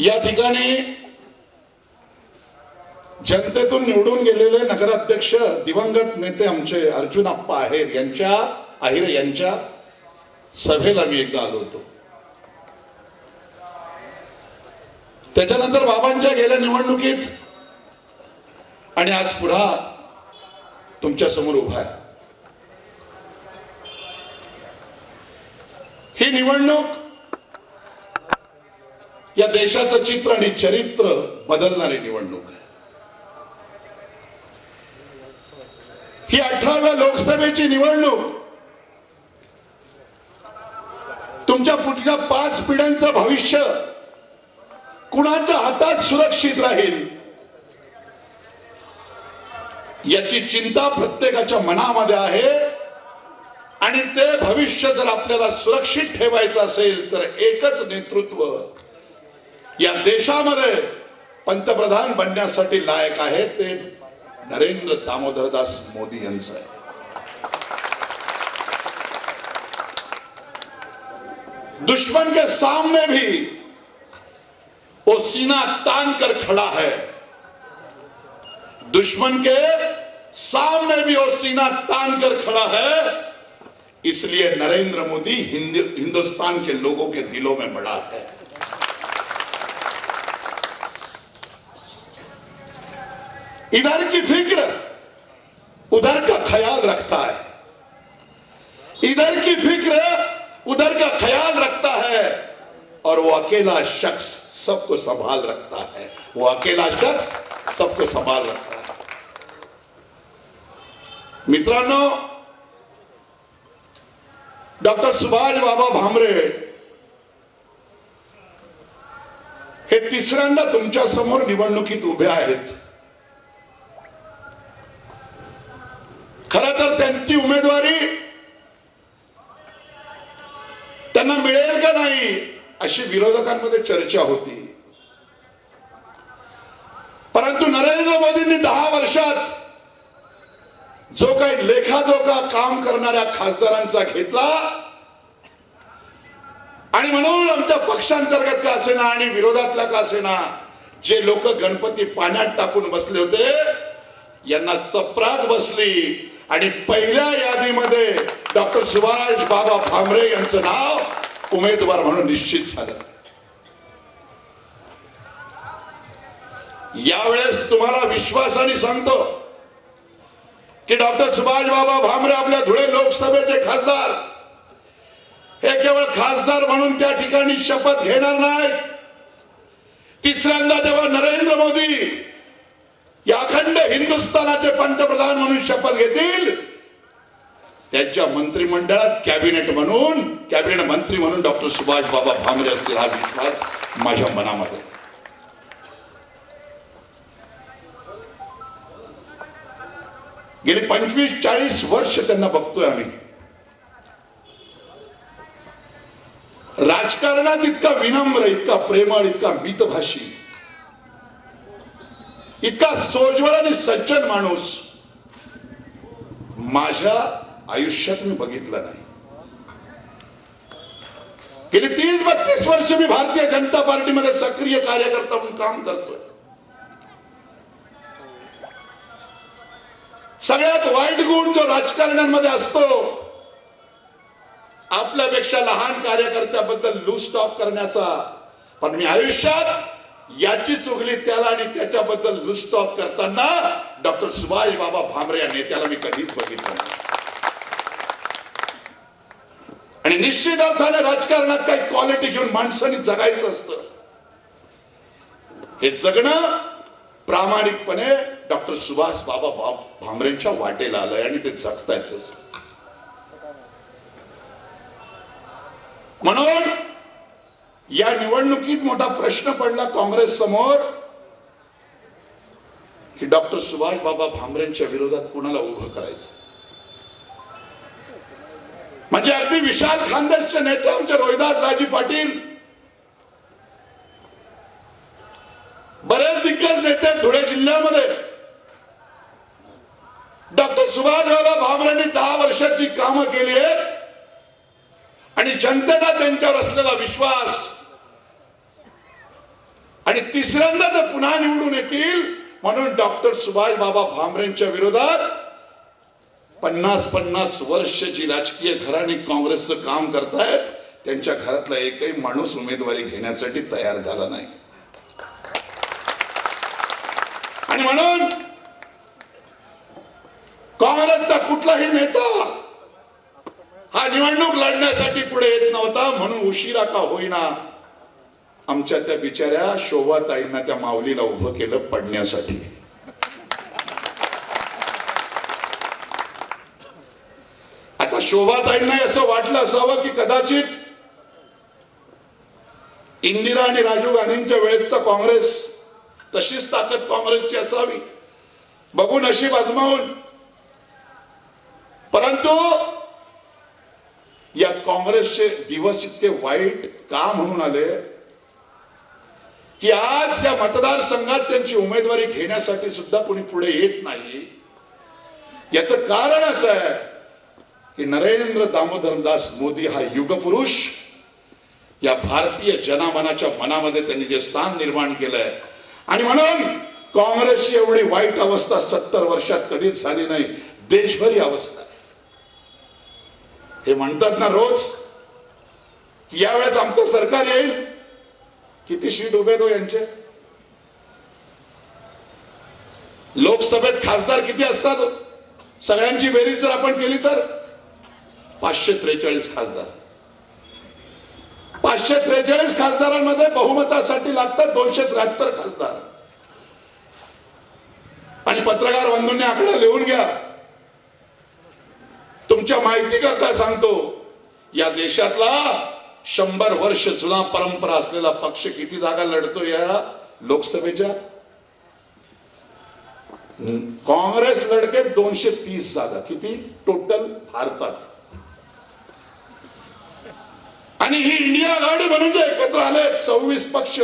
या ठिकाणी जनतेतून निवडून गेलेले नगराध्यक्ष दिवंगत नेते आमचे अर्जुन आप्पा आहेर यांच्या आहेर यांच्या सभेला मी एकदा आलो होतो. त्याच्यानंतर बाबांच्या गेल्या निवडणुकीत आणि आज पुन्हा तुमच्यासमोर उभा आहे. ही निवडणूक या देशाचं चित्र आणि चरित्र बदलणारी निवडणूक आहे. ही अठराव्या लोकसभेची निवडणूक तुमच्या पुढच्या पाच पिढ्यांचं भविष्य कुणाच्या हातात सुरक्षित राहील याची चिंता प्रत्येकाच्या मनामध्ये आहे. आणि ते भविष्य जर आपल्याला सुरक्षित ठेवायचं असेल तर एकच नेतृत्व या देशामध्ये पंतप्रधान बनण्यासाठी लायक आहे ते नरेंद्र दामोदरदास मोदी यांचं आहे. दुश्मन के सामने भी वो सीना तान कर खड़ा है। दुश्मन के सामने भी वो सीना तान कर खड़ा है। इसलिए नरेंद्र मोदी हिंदुस्तान के लोगों के दिलों में बड़ा है। इधर की फिक्र उधर का ख्याल रखता है। इधर की फिक्र उधर का ख्याल रखता है और वो अकेला शख्स सबको संभाल रखता है। वो अकेला शख्स सबको संभाल रखता है। मित्रांनो डॉक्टर सुभाष बाबा भामरे हे तिसऱ्यांदा तुमच्यासमोर निवडणुकीत उभे आहेत। उमेदवारी त्यांना मिळेल का नाही अशी विरोधकांमध्ये चर्चा होती. परंतु नरेंद्र मोदींनी दहा वर्षात जो काही लेखाजोखा काम करणाऱ्या खासदारांचा घेतला आणि म्हणून आमच्या पक्षांतर्गत का असेना आणि विरोधातला का असेना जे लोक गणपती पाण्यात टाकून बसले होते यांना चपराक बसली. आणि पहिल्या यादीमध्ये डॉक्टर सुभाष बाबा भामरे यांचं नाव उमेदवार म्हणून निश्चित झालं. यावेळेस तुम्हाला विश्वासाने सांगतो की डॉक्टर सुभाष बाबा भामरे आपल्या धुळे लोकसभेचे खासदार. हे केवळ खासदार म्हणून त्या ठिकाणी शपथ घेणार नाही तिसऱ्यांदा जेव्हा नरेंद्र मोदी या अखंड हिंदुस्थानाचे पंतप्रधान म्हणून शपथ घेतील. त्यांच्या मंत्रिमंडळात कॅबिनेट म्हणून कॅबिनेट मंत्री म्हणून डॉक्टर सुभाष बाबा भामरे असतील हा विश्वास माझ्या मनामध्ये. गेले गेली पंचवीस चाळीस वर्ष त्यांना बघतोय आम्ही. राजकारणात इतका विनम्र इतका प्रेमळ इतका मितभाषी. इतका सोजवळ आणि सज्जन माणूस. माझ्या आयुष्यात मी बघितला नाही. गेली तीस बत्तीस वर्ष मी भारतीय जनता पार्टीमध्ये सक्रिय कार्यकर्ता म्हणून काम करतोय. सगळ्यात वाईट गुण जो राजकारण्यांमध्ये असतो आपल्यापेक्षा लहान कार्यकर्त्याबद्दल लूज टॉक करण्याचा. पण मी आयुष्यात याची चुगली त्याला आणि त्याच्याबद्दल लुस्ट ऑफ करताना डॉक्टर सुभाष बाबा भामरे या नेत्याला मी कधीच बघितलं नाही. आणि निश्चित अर्थाने राजकारणात काही क्वालिटी घेऊन माणसाने जगायचं असतं. हे जगणं प्रामाणिकपणे डॉक्टर सुभाष बाबा भामरेंच्या वाटेला आलंय आणि ते जगतायत तस. म्हणून या निवड निवडणुकीत मोठा प्रश्न पडला काँग्रेस समोर? की डॉक्टर सुभाष बाबा भामरेंच्या विरोधात कोणाला उभं करायचं? म्हणजे अगदी विशाल खानदेशचे नेते आमचे रोहिदास दाजी पाटील. बरेच दिग्गज नेते धुळे जिल्ह्यामध्ये. डॉक्टर सुभाष भामरेंनी दहा वर्षाची कामं केली आहेत आणि जनतेचा त्यांच्यावर असलेला विश्वास आणि तिसऱ्यांदा तर पुन्हा निवडून येतील म्हणून डॉक्टर सुभाष बाबा भामरेंच्या विरोधात पन्नास पन्नास वर्ष जी राजकीय घराणी काँग्रेसचं काम करतायत त्यांच्या घरातला एकही माणूस उमेदवारी घेण्यासाठी तयार झाला नाही. आणि म्हणून काँग्रेसचा कुठलाही नेता हा निवडणूक लढण्यासाठी पुढे येत नव्हता म्हणून उशिरा का होईना आमच्या त्या बिचाऱ्या शोभाताईंना त्या माऊलीला उभं केलं पडण्यासाठी. आता शोभाताईंना असं वाटलं असावं की कदाचित इंदिरा आणि राजीव गांधींच्या वेळेसचा काँग्रेस तशीच ताकद काँग्रेसची असावी. बघून नशीब आजमावून. परंतु या काँग्रेसचे दिवस इतके वाईट का म्हणून आले? की आज या मतदारसंघात त्यांची उमेदवारी घेण्यासाठी सुद्धा कोणी पुढे येत नाही. याच कारण असं आहे की नरेंद्र दामोदरदास मोदी हा युगपुरुष. या भारतीय जनामनाच्या मनामध्ये त्यांनी जे स्थान निर्माण केलंय. आणि म्हणून काँग्रेसची एवढी वाईट अवस्था सत्तर वर्षात कधीच झाली नाही. देशभरी अवस्था हे म्हणतात ना रोज यावेळेस आमचं सरकार येईल. किती सीट उभे हो यांचे? लोकसभेत खासदार किती असतात हो? सगळ्यांची बेरीज जर आपण केली तर? पाचशे त्रेचाळीस खासदार. पाचशे त्रेचाळीस खासदारांमध्ये बहुमतासाठी लागतात दोनशे त्र्याहत्तर खासदार. आणि पत्रकार बंधूंनी आकडा लिहून घ्या. तुमच्या माहिती करता सांगतो या देशातला शंभर वर्ष जुना परंपरा असलेला पक्ष किती जागा लढतो या लोकसभेच्या? काँग्रेस लढके दोनशे तीस जागा. किती? टोटल भारतात. आणि ही इंडिया आघाडी म्हणून जे एकत्र आले सव्वीस पक्ष.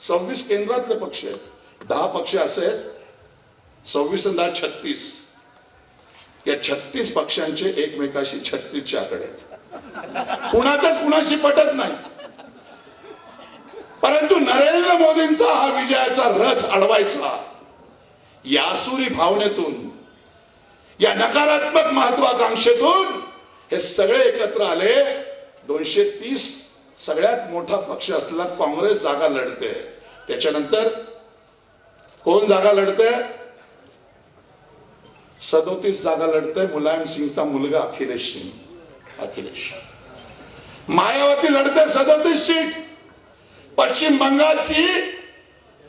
सव्वीस केंद्रातले पक्ष आहेत. दहा पक्ष असे आहेत. सव्वीस आणि दहा छत्तीस. या छत्तीस पक्षांचे एकमेकाशी छत्तीसच्या आकडे आहेत. कुणाचाच कुणाशी पटत नाही. परंतु नरेंद्र मोदींचा हा विजयाचा रथ अडवायचा. यासुरी भावनेतून या नकारात्मक महत्वाकांक्षेतून हे सगळे एकत्र आले. दोनशे तीस सगळ्यात मोठा पक्ष असलेला काँग्रेस जागा लढते. त्याच्यानंतर कोण जागा लढते? सदोतीस जागा लढते मुलायम सिंगचा मुलगा अखिलेश सिंग. अखिलेश. मायावती लढते सदतीस सीट. पश्चिम बंगालची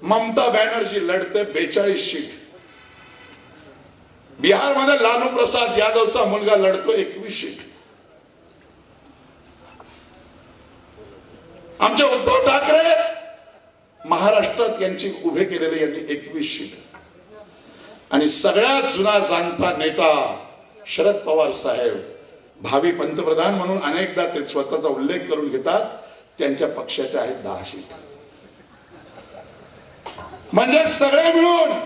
ममता बॅनर्जी लढते बेचाळीस सीट. बिहारमध्ये लालू प्रसाद यादवचा मुलगा लढतो एकवीस सीट. आमचे उद्धव ठाकरे महाराष्ट्रात यांची उभे केलेले यांनी एकवीस सीट. आणि सगळ्यात जुना जाणता नेता शरद पवार साहेब भावी पंतप्रधान म्हणून अनेकदा ते स्वतःचा उल्लेख करून घेतात त्यांच्या पक्षाच्या आहेत दहा सीट म्हणजे सगळे मिळून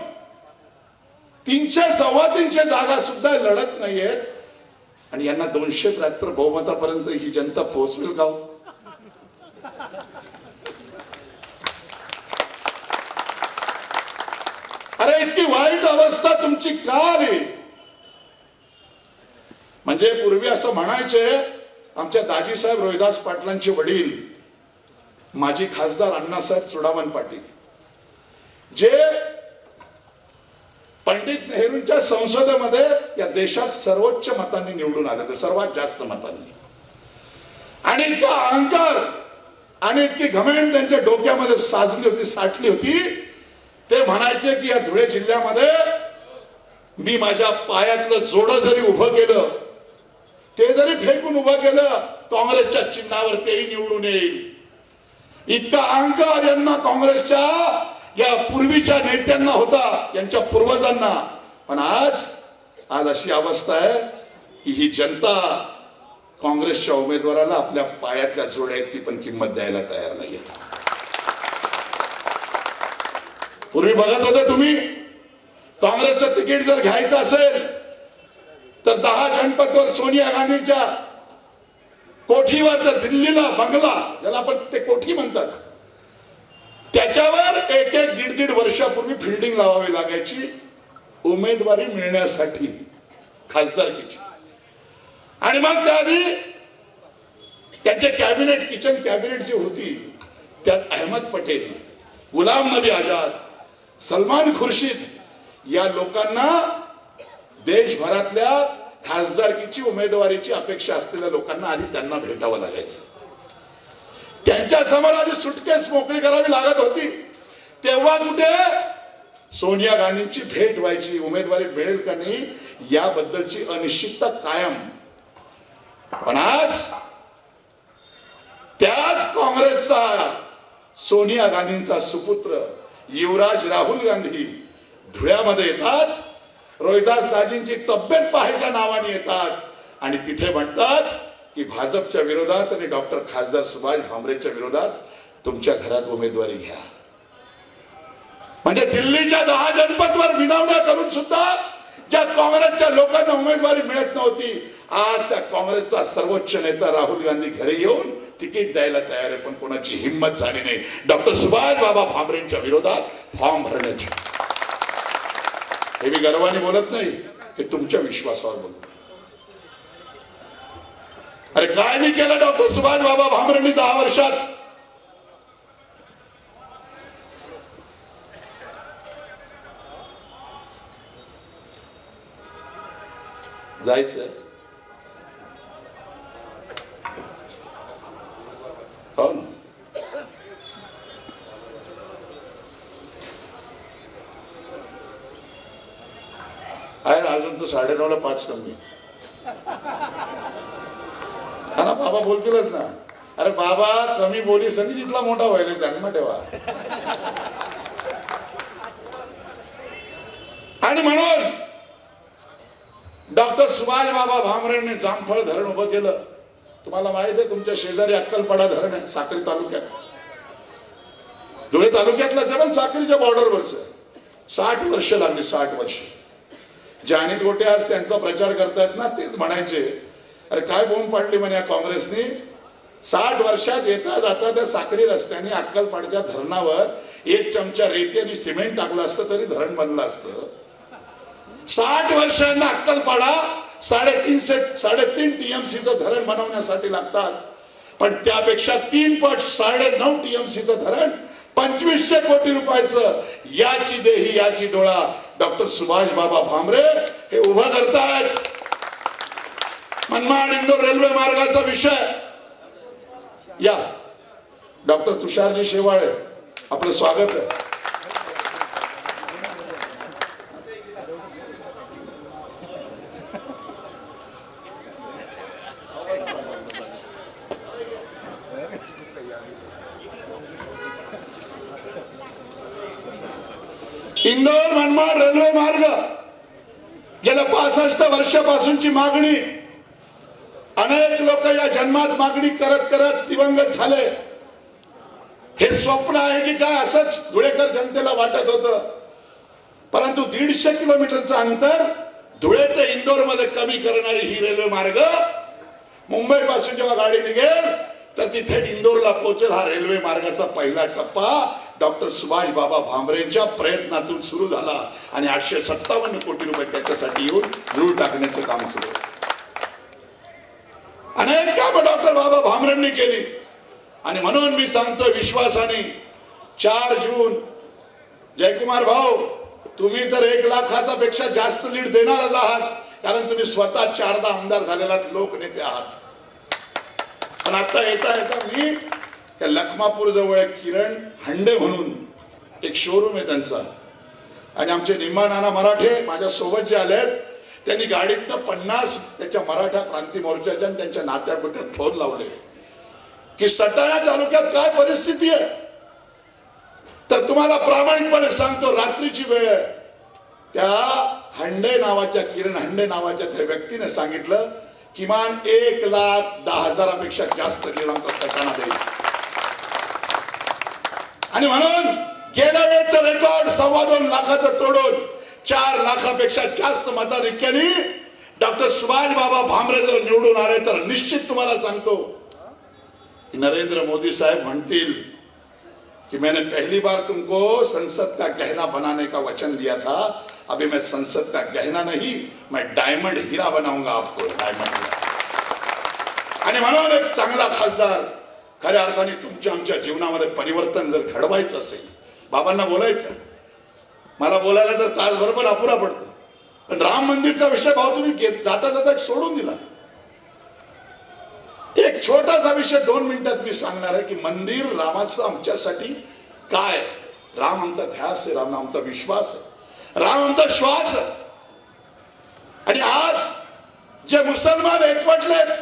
तीनशे सव्वा तीनशे जागा सुद्धा लढत नाहीयेत. आणि यांना दोनशे त्र्याहत्तर बहुमतापर्यंत ही जनता पोहोचवेल का हो? अरे इतकी वाईट अवस्था तुमची का आली म्हणजे पूर्वी असं म्हणायचे आमच्या दाजीसाहेब रोहिदास पाटलांचे वडील माजी खासदार अण्णासाहेब चुडामन पाटील. जे पंडित नेहरूंच्या संसदेमध्ये या देशात सर्वोच्च मतांनी निवडून आले होते सर्वात जास्त मतांनी. आणि इतका अहंकार आणि इतकी घमेंट त्यांच्या डोक्यामध्ये साजली होती साठली होती ते म्हणायचे की या धुळे जिल्ह्यामध्ये मी माझ्या पायातलं जोडं जरी उभं केलं ते जरी फेकून उभं केलं काँग्रेसच्या चिन्हावर तेही निवडून येईल. इतका अहंकार यांना काँग्रेसच्या या पूर्वीच्या नेत्यांना होता यांच्या पूर्वजांना. पण आज आज अशी अवस्था आहे की ही जनता काँग्रेसच्या उमेदवाराला आपल्या पायातल्या जोड्या इतकी पण किंमत द्यायला तयार नाही पूर्वी बघत होते तुम्ही काँग्रेसचं तिकीट जर घ्यायचं असेल तर दहा जनपदवर सोनिया गांधीच्या कोठीवर तर दिल्लीला बंगला ज्याला आपण ते कोठी म्हणतात. त्याच्यावर एक एक दीड दीड वर्षापूर्वी फिल्डिंग लावावी लागायची उमेदवारी मिळण्यासाठी खासदारकीची. आणि मग त्याआधी त्यांचे कॅबिनेट किचन कॅबिनेट जी होती त्यात अहमद पटेल गुलाम नबी आझाद सलमान खुर्शीद या लोकांना देशभरातल्या खासदारकीची उमेदवारीची अपेक्षा असलेल्या लोकांना आधी त्यांना भेटावं लागायचं. त्यांच्यासमोर आधी सुटकेस मोकळी करावी लागत होती. तेव्हा कुठे? सोनिया गांधींची भेट व्हायची. उमेदवारी मिळेल का नाही? याबद्दलची अनिश्चितता कायम. पण आज त्याच काँग्रेसचा सोनिया गांधींचा सुपुत्र युवराज राहुल गांधी धुळ्यामध्ये येतात. रोहिदास दाजींची तब्येत पाहायच्या नावाने येतात. आणि तिथे म्हणतात की भाजपच्या विरोधात आणि डॉक्टर खासदार सुभाष भामरेच्या विरोधात तुमच्या घरात उमेदवारी घ्या. म्हणजे दिल्लीच्या दहा जनपदवर विनावण्या करून सुद्धा ज्या काँग्रेसच्या लोकांना उमेदवारी मिळत नव्हती आज त्या काँग्रेसचा सर्वोच्च नेता राहुल गांधी घरी येऊन तिकीट द्यायला तयार आहे पण कोणाची हिंमत झाली नाही. डॉक्टर सुभाष बाबा भामरेंच्या विरोधात फॉर्म भरण्याची. हे मी गर्वाने बोलत नाही हे तुमच्या विश्वासावर बोलतो. अरे काय नाही केलं डॉक्टर सुभाष बाबा भामरेंनी दहा वर्षात? जायचं हो ना आहे ना अजून तर साडेनऊला पाच कमी. हा बाबा बोलतीलच ना. अरे बाबा कमी बोली संधी जितला मोठा व्हायला त्यांना ठेवा. आणि म्हणून डॉक्टर सुभाष बाबा भामरेंनी जामफळ धरण उभं केलं. तुम्हाला माहीत आहे तुमच्या शेजारी अक्कलपाडा धरण आहे साक्री तालुक्यात. धुळे तालुक्यातलं ते पण साक्रीच्या बॉर्डरवरच साठ वर्ष लागली साठ वर्ष. जे अनिल गोटे आज त्यांचा प्रचार करतायत ना तेच म्हणायचे. अरे काय बोंब पाडली म्हणे या काँग्रेसनी? साठ वर्षात येता जाता त्या साक्री रस्त्याने अक्कलपाडच्या धरणावर एक चमचा रेती आणि सिमेंट टाकलं असतं तरी धरण बनलं असतं. साठ वर्षांना अक्कलपाडा साडेतीनशे साडेतीन टीएमसीचं धरण बनवण्यासाठी लागतात. पण त्यापेक्षा तीन पट साडे नऊ टीएमसीचं धरण पंचवीसशे कोटी रुपयाचं याची देही याची डोळा डॉक्टर सुभाष बाबा भामरे हे उभं करतायत. मनमाड इंदोर रेल्वे मार्गाचा विषय. या. डॉक्टर तुषारजी शेवाळे आपलं स्वागत आहे इंदोर मनमाड रेल्वे मार्ग गेल्या पासष्ट वर्षापासूनची मागणी. अनेक लोक या जन्मात मागणी करत करत दिवंगत झाले. हे स्वप्न आहे की काय असंच धुळेकर जनतेला वाटत होतं. परंतु दीडशे किलोमीटरचं अंतर धुळे ते इंदोरमध्ये कमी करणारी ही रेल्वे मार्ग मुंबई पासून जेव्हा गाडी निघेल तर ती थेट इंदोरला पोहोचेल हा रेल्वे मार्गाचा पहिला टप्पा. डॉक्टर सुभाष बाबा भांबरेंच्या प्रयत्नातून सुरू झाला आणि आठशे सत्तावन्न कोटी रुपये त्याच्यासाठी येऊन रूळ टाकण्याचं काम सुरू अनेक कामं डॉक्टर बाबा भांबरेंनी केली. आणि म्हणून मी सांगतो विश्वासाने चार जून जयकुमार भाऊ तुम्ही तर एक लाखाचा पेक्षा जास्त लीड देणारच आहात कारण तुम्ही स्वतः चारदा आमदार झालेला लोकनेते आहात. पण आता येता येता मी त्या लखमापूर जवळ किरण हंडे म्हणून एक शोरूम आहे त्यांचा. आणि आमचे निम्मा नाना मराठे माझ्या सोबत जे आलेत त्यांनी गाडीतनं पन्नास त्याच्या मराठा क्रांती मोर्चाच्या त्यांच्या नात्यापुत्यात फोन लावले. की सटाणा तालुक्यात काय परिस्थिती आहे? तर तुम्हाला प्रामाणिकपणे सांगतो रात्रीची वेळ आहे. त्या हंडे नावाच्या किरण हंडे नावाच्या त्या व्यक्तीने सांगितलं किमान एक लाख दहा हजारापेक्षा जास्त किरणांचा सटाणा देईल आणि म्हणून गेल्या वेळेचा रेकॉर्ड सव्वा दोन लाखाचं तोडून चार लाखापेक्षा जास्त मताधिक्याने डॉक्टर सुभाष बाबा भामरे जर निवडून आले तर निश्चित तुम्हाला सांगतो नरेंद्र मोदी साहेब म्हणतील कि मैंने पहली बार तुमको संसद का गहना बनाने का वचन दिया था अभी मैं संसद का गहना नहीं मैं डायमंड हीरा बनाऊंगा आपको डायमंड आणि म्हणून एक चांगला खासदार खऱ्या अर्थाने तुमच्या आमच्या जीवनामध्ये परिवर्तन जर घडवायचं असेल बाबांना बोलायचं मला बोलायला तर तासभर पण अपुरा पडतो. पण राम मंदिरचा विषय भाव तुम्ही घेत जाता जाता सोडून दिला. एक छोटासा विषय दोन मिनिटात मी सांगणार आहे की मंदिर रामाचं आमच्यासाठी काय? राम आमचा ध्यास आहे राम आमचा विश्वास आहे. राम आमचा श्वास आहे. आणि आज जे मुसलमान एकवटलेत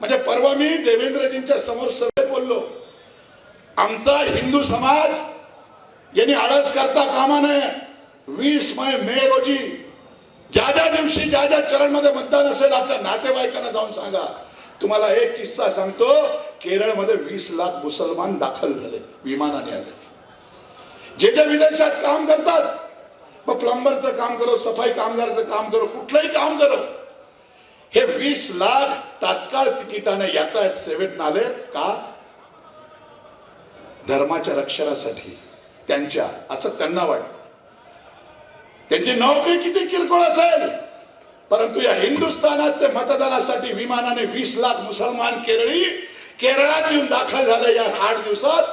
म्हणजे परवा मी देवेंद्रजींच्या समोर सगळे बोललो आमचा हिंदू समाज यांनी आळस करता कामा नये. वीस मै मे रोजी ज्या ज्या दिवशी ज्या ज्या चरणमध्ये मतदान असेल आपल्या नातेवाईकांना जाऊन सांगा. तुम्हाला एक किस्सा सांगतो केरळमध्ये वीस लाख मुसलमान दाखल झाले विमानाने आले. जे जे विदेशात काम करतात मग प्लंबरचं काम करो सफाई कामगारचं काम करो कुठलंही काम करो. हे वीस लाख तात्काळ तिकिटाने यातायात सेवेत आले का? धर्माच्या रक्षणासाठी त्यांच्या असं त्यांना वाटतं. त्यांची नोकरी किती किरकोळ असेल? परंतु या हिंदुस्थानात ते मतदानासाठी विमानाने वीस लाख मुसलमान केरळी केरळात येऊन दाखल झाले या आठ दिवसात.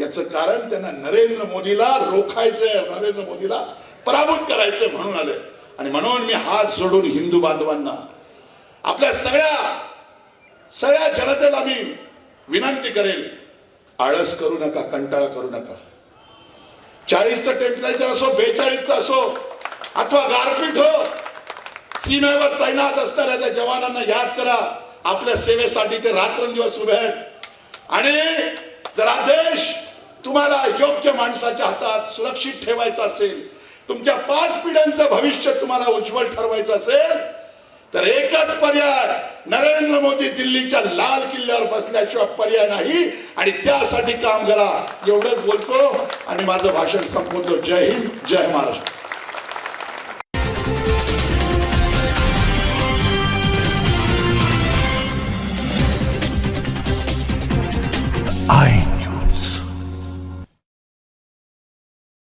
याचं कारण त्यांना नरेंद्र मोदीला रोखायचंय नरेंद्र मोदीला पराभूत करायचंय म्हणून आले. आणि म्हणून मी हात सोडून हिंदू बांधवांना आपल्या सगळ्या सगळ्या जनतेला मी विनंती करेल आळस करू नका कंटाळा करू नका. चाळीसचं टेम्परेचर असो बेचाळीसचं असो अथवा गारपीट हो सीमेवर तैनात असणाऱ्या त्या जवानांना याद करा आपल्या सेवेसाठी ते रात्रंदिवस उभे आहेत. आणि जरा देश तुम्हाला योग्य माणसाच्या हातात सुरक्षित ठेवायचा असेल तुमच्या पाच पिढ्यांचं भविष्य तुम्हाला उज्ज्वल ठरवायचं असेल तर एकच पर्याय नरेंद्र मोदी दिल्लीच्या लाल किल्ल्यावर बसल्याशिवाय पर्याय नाही. आणि त्यासाठी काम करा. एवढंच बोलतो. आणि माझं भाषण संपवतो. जय हिंद जय महाराष्ट्र.